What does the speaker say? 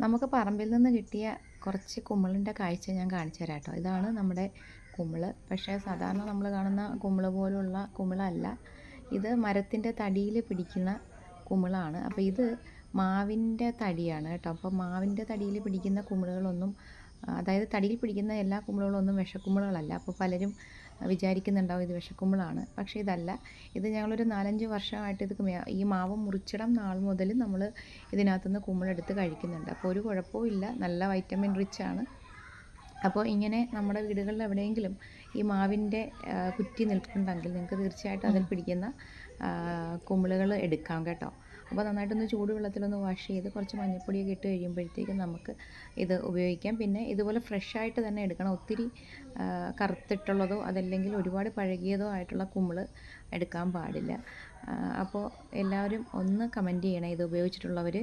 നമുക്ക് പറമ്പിൽ നിന്ന് കിട്ടിയ കുറച്ച് കുമ്മിളിന്റെ കാഴ്ച ഞാൻ കാണിച്ചു തരാം കേട്ടോ. ഇതാണ് നമ്മുടെ കുമ്മിൾ പക്ഷേ സാധാരണ നമ്മൾ കാണുന്ന കുമ്മിൾ പോലുള്ള കുമ്മിളല്ല ഇത് മരത്തിന്റെ തടിയിൽ പിടിക്കുന്ന കുമ്മിളാണ് അപ്പോൾ ഇത് മാവിന്റെ തടിയാണ് കേട്ടോ. അപ്പോൾ മാവിന്റെ തടിയിൽ പിടിക്കുന്ന കുമ്മിളുകളൊന്നും അതായത് തടിയിൽ പിടിക്കുന്ന എല്ലാ കുമ്പളങ്ങളും ഒന്നും വിഷക്കുമ്പളങ്ങളല്ല അപ്പോൾ പലരും വിചാരിക്കുന്നുണ്ടാവും ഇത് വിഷക്കുമ്പളാണ് പക്ഷേ ഇതല്ല. ഇത് ഞങ്ങളൊരു നാലഞ്ച് വർഷമായിട്ട് ഇത് ഈ മാവ് മുറിച്ചിടം നാൾ മുതൽ നമ്മൾ ഇതിനകത്തുനിന്ന് കുമ്പളെടുത്ത് കഴിക്കുന്നുണ്ട്. അപ്പോൾ ഒരു കുഴപ്പവും ഇല്ല. നല്ല വൈറ്റമിൻ റിച്ച് ആണ് അപ്പോൾ ഇങ്ങനെ നമ്മുടെ വീടുകളിൽ എവിടെയെങ്കിലും ഈ മാവിന്റെ കുറ്റി നിൽപ്പുണ്ടെങ്കിൽ നിങ്ങൾക്ക് തീർച്ചയായിട്ടും അതിൽ പിടിക്കുന്ന കുമിളുകൾ എടുക്കാം കേട്ടോ. അപ്പോൾ നന്നായിട്ടൊന്ന് ചൂടുവെള്ളത്തിലൊന്ന് വാഷ് ചെയ്ത് കുറച്ച് മഞ്ഞൾപ്പൊടിയൊക്കെ ഇട്ട് കഴിയുമ്പോഴത്തേക്കും നമുക്ക് ഇത് ഉപയോഗിക്കാം. പിന്നെ ഇതുപോലെ ഫ്രഷായിട്ട് തന്നെ എടുക്കണം. ഒത്തിരി കറുത്തിട്ടുള്ളതോ അതല്ലെങ്കിൽ ഒരുപാട് പഴകിയതോ ആയിട്ടുള്ള കുമിൾ എടുക്കാൻ പാടില്ല. അപ്പോൾ എല്ലാവരും ഒന്ന് കമന്റ് ചെയ്യണം. ഇത് ഉപയോഗിച്ചിട്ടുള്ളവർ